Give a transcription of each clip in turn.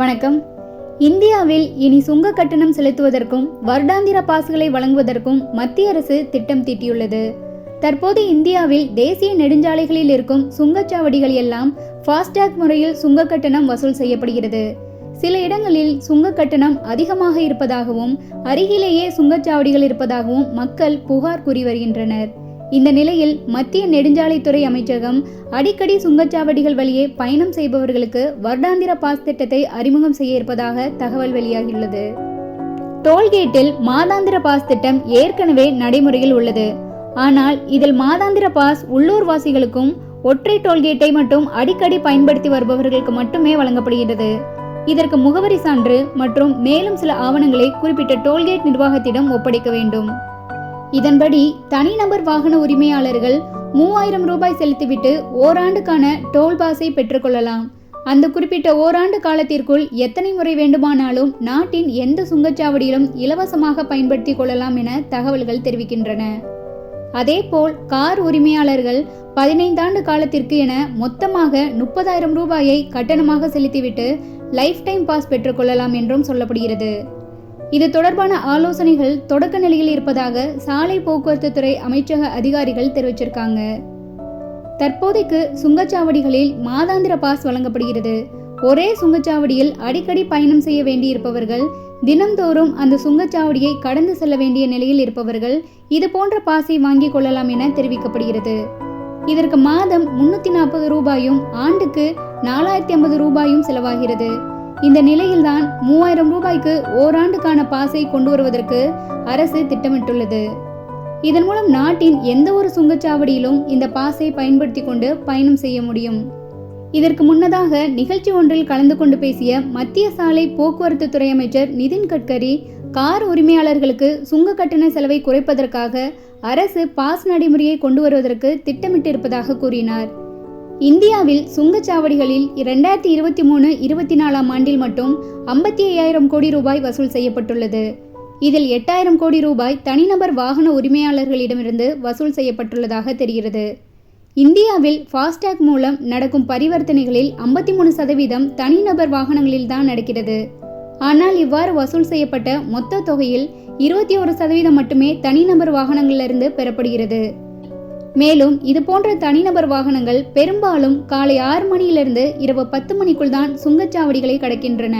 வணக்கம். இந்தியாவில் இனி சுங்க கட்டணம் செலுத்துவதற்கும் வருடாந்திர பாஸ்களை வழங்குவதற்கும் மத்திய அரசு திட்டம் தீட்டியுள்ளது. தற்போது இந்தியாவில் தேசிய நெடுஞ்சாலைகளில் இருக்கும் சுங்கச்சாவடிகள் எல்லாம் ஃபாஸ்டேக் முறையில் சுங்க கட்டணம் வசூல் செய்யப்படுகிறது. சில இடங்களில் சுங்க கட்டணம் அதிகமாக இருப்பதாகவும் அருகிலேயே சுங்கச்சாவடிகள் இருப்பதாகவும் மக்கள் புகார் கூறி வருகின்றனர். இந்த நிலையில் மத்திய நெடுஞ்சாலைத்துறை அமைச்சகம் அடிக்கடி சுங்கச்சாவடிகள் வழியே பயணம் செய்பவர்களுக்கு வருடாந்திர பாஸ் திட்டத்தை அறிமுகம் செய்ய இருப்பதாக தகவல் வெளியாகியுள்ளது. டோல்கேட்டில் மாதாந்திர பாஸ் திட்டம் ஏற்கனவே நடைமுறையில் உள்ளது. ஆனால் இதில் மாதாந்திர பாஸ் உள்ளூர் வாசிகளுக்கும் ஒற்றை டோல்கேட்டை மட்டும் அடிக்கடி பயன்படுத்தி வருபவர்களுக்கு மட்டுமே வழங்கப்படுகிறது இதற்கு முகவரி சான்று மற்றும் மேலும் சில ஆவணங்களை குறிப்பிட்ட டோல்கேட் நிர்வாகத்திடம் ஒப்படைக்க வேண்டும். இதன்படி தனிநபர் வாகன உரிமையாளர்கள் மூவாயிரம் ரூபாய் செலுத்திவிட்டு ஓராண்டுக்கான டோல் பாஸை பெற்றுக்கொள்ளலாம். அந்த குறிப்பிட்ட ஓராண்டு காலத்திற்குள் எத்தனை முறை வேண்டுமானாலும் நாட்டின் எந்த சுங்கச்சாவடியிலும் இலவசமாக பயன்படுத்திக் கொள்ளலாம் என தகவல்கள் தெரிவிக்கின்றன. அதேபோல் கார் உரிமையாளர்கள் பதினைந்தாண்டு காலத்திற்கு என மொத்தமாக முப்பதாயிரம் ரூபாயை கட்டணமாக செலுத்திவிட்டு லைஃப் டைம் பாஸ் பெற்றுக்கொள்ளலாம் என்றும் சொல்லப்படுகிறது. இது தொடர்பான ஆலோசனைகள் தொடக்க நிலையில் இருப்பதாக சாலை போக்குவரத்து துறை அமைச்சக அதிகாரிகள் தெரிவிச்சிருக்காங்க. தற்போதைக்கு சுங்கச்சாவடிகளில் மாதாந்திர பாஸ் வழங்கப்படுகிறது. ஒரே சுங்கச்சாவடியில் அடிக்கடி பயணம் செய்ய வேண்டியிருப்பவர்கள் தினம்தோறும் அந்த சுங்கச்சாவடியை கடந்து செல்ல வேண்டிய நிலையில் இருப்பவர்கள் இது போன்ற பாஸை வாங்கிக் கொள்ளலாம் என தெரிவிக்கப்படுகிறது. இதற்கு மாதம் முன்னூத்தி நாற்பது ரூபாயும் ஆண்டுக்கு நாலாயிரத்தி ஐம்பது ரூபாயும் செலவாகிறது. இந்த நிலையில்தான் மூவாயிரம் ரூபாய்க்கு ஓராண்டுக்கான பாசை கொண்டு வருவதற்கு அரசு திட்டமிட்டுள்ளது. இதன் மூலம் நாட்டின் எந்த ஒரு சுங்கச்சாவடியிலும் இந்த பாசை பயன்படுத்தி கொண்டு பயணம் செய்ய முடியும். இதற்கு முன்னதாக நிகழ்ச்சி ஒன்றில் கலந்து கொண்டு பேசிய மத்திய சாலை போக்குவரத்து துறை அமைச்சர் நிதின் கட்கரி கார் உரிமையாளர்களுக்கு சுங்க கட்டண செலவை குறைப்பதற்காக அரசு பாஸ் நடைமுறையை கொண்டு வருவதற்கு திட்டமிட்டிருப்பதாக கூறினார். இந்தியாவில் சுங்கச்சாவடிகளில் இரண்டாயிரத்தி இருபத்தி மூணு இருபத்தி நாலாம் ஆண்டில் மட்டும் ஐம்பத்தி ஐயாயிரம் கோடி ரூபாய் வசூல் செய்யப்பட்டுள்ளது. இதில் எட்டாயிரம் கோடி ரூபாய் தனிநபர் வாகன உரிமையாளர்களிடமிருந்து வசூல் செய்யப்பட்டுள்ளதாக தெரிகிறது. இந்தியாவில் ஃபாஸ்டேக் மூலம் நடக்கும் பரிவர்த்தனைகளில் ஐம்பத்தி மூணு சதவீதம் தனிநபர் வாகனங்களில் தான் நடக்கிறது. ஆனால் இவ்வாறு வசூல் செய்யப்பட்ட மொத்த தொகையில் இருபத்தி ஒரு சதவீதம் மட்டுமே தனிநபர் வாகனங்களிலிருந்து பெறப்படுகிறது. மேலும் இது போன்ற தனிநபர் வாகனங்கள் பெரும்பாலும் காலை ஆறு மணியிலிருந்து இரவு பத்து மணிக்குள் தான் சுங்கச்சாவடிகளை கடக்கின்றன.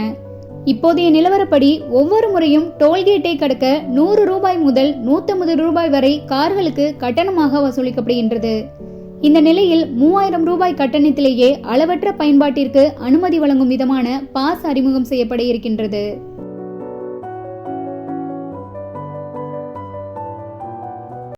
இப்போதைய நிலவரப்படி ஒவ்வொரு முறையும் டோல்கேட்டை கடக்க நூறு ரூபாய் முதல் நூற்றம்பது ரூபாய் வரை கார்களுக்கு கட்டணமாக வசூலிக்கப்படுகின்றது. இந்த நிலையில் மூவாயிரம் ரூபாய் கட்டணத்திலேயே அளவற்ற பயன்பாட்டிற்கு அனுமதி வழங்கும் விதமான பாஸ் அறிமுகம் செய்யப்பட இருக்கின்றது.